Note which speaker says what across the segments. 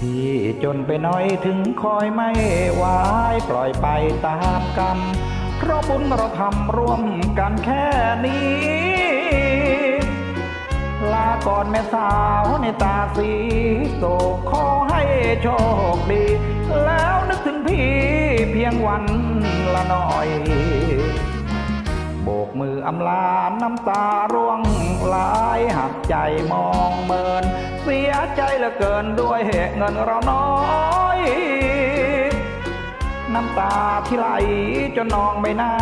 Speaker 1: พี่จนไปน้อยถึงคอยไม่ไหวปล่อยไปตามกรรมเพราะบุญเราทำร่วมกันแค่นี้ ลาก่อนแม่สาวในตาสีโศกขอให้โชคดี แล้วนึกถึงพี่เพียงวันละหน่อย โบกมืออำลาน้ำตาร่วงไหลายหักใจมองเมิน เสียใจเหลือเกินด้วยเงินเราน้อย น้ำตาที่ไหลจนนองไม่น่า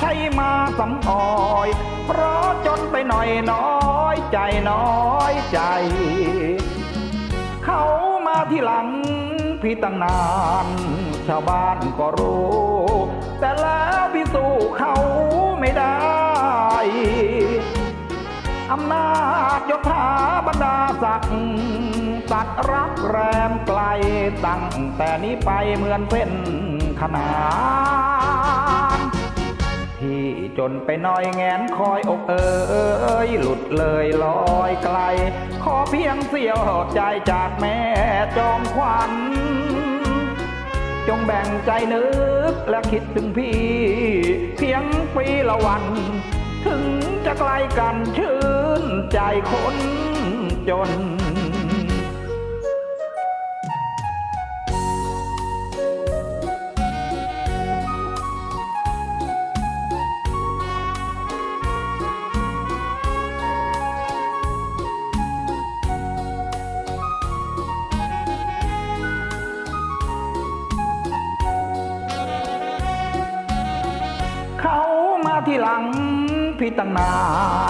Speaker 1: ใช่มาสำออย เพราะจนไปหน่อยน้อยใจน้อยใจ เขามาที่หลัง พี่ตั้งนาน ชาวบ้านก็รู้ แต่แล้วพี่สู้เขาไม่ได้ อำนาจยศถาบรรดาศักดิ์ตัดรักแรมไกลตั้งแต่นี้ไปเหมือนเส้นขนานพี่จนไปน้อยแงนคอยอกเอ ยหลุดเลยลอยไกล ขอเพียงเสียวใจจากแม่จอมขวัญ จงแบ่งใจนึกและคิดถึงพี่ เพียงปีละวัน ถึงจะไกลกันชื่นใจคนจน ที่หลังพี่ตั้งนา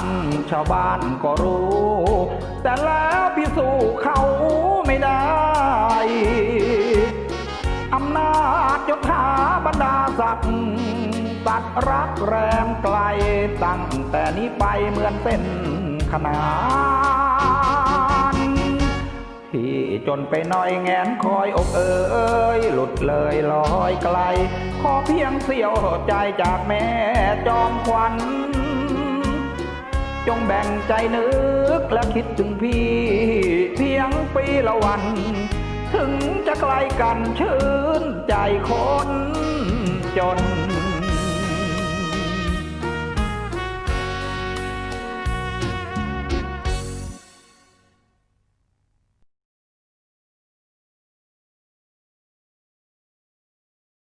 Speaker 1: น ชาวบ้านก็รู้ แต่แล้วพี่สู้เขาไม่ได้อำนาจยศถาบรรดาศักดิ์ตัดรักแรมไกลตั้งแต่นี้ไปเหมือนเส้นขนานพี่ จนไปน่อยแงนคอยอกเอ๋ยหลุดเลยลอยไกล ขอเพียงเสียวใจจากแม่จอมขวัญ จงแบ่งใจนึกและคิดถึงพี่ เพียงปีละวัน ถึงจะไกลกันชื่นใจคนจน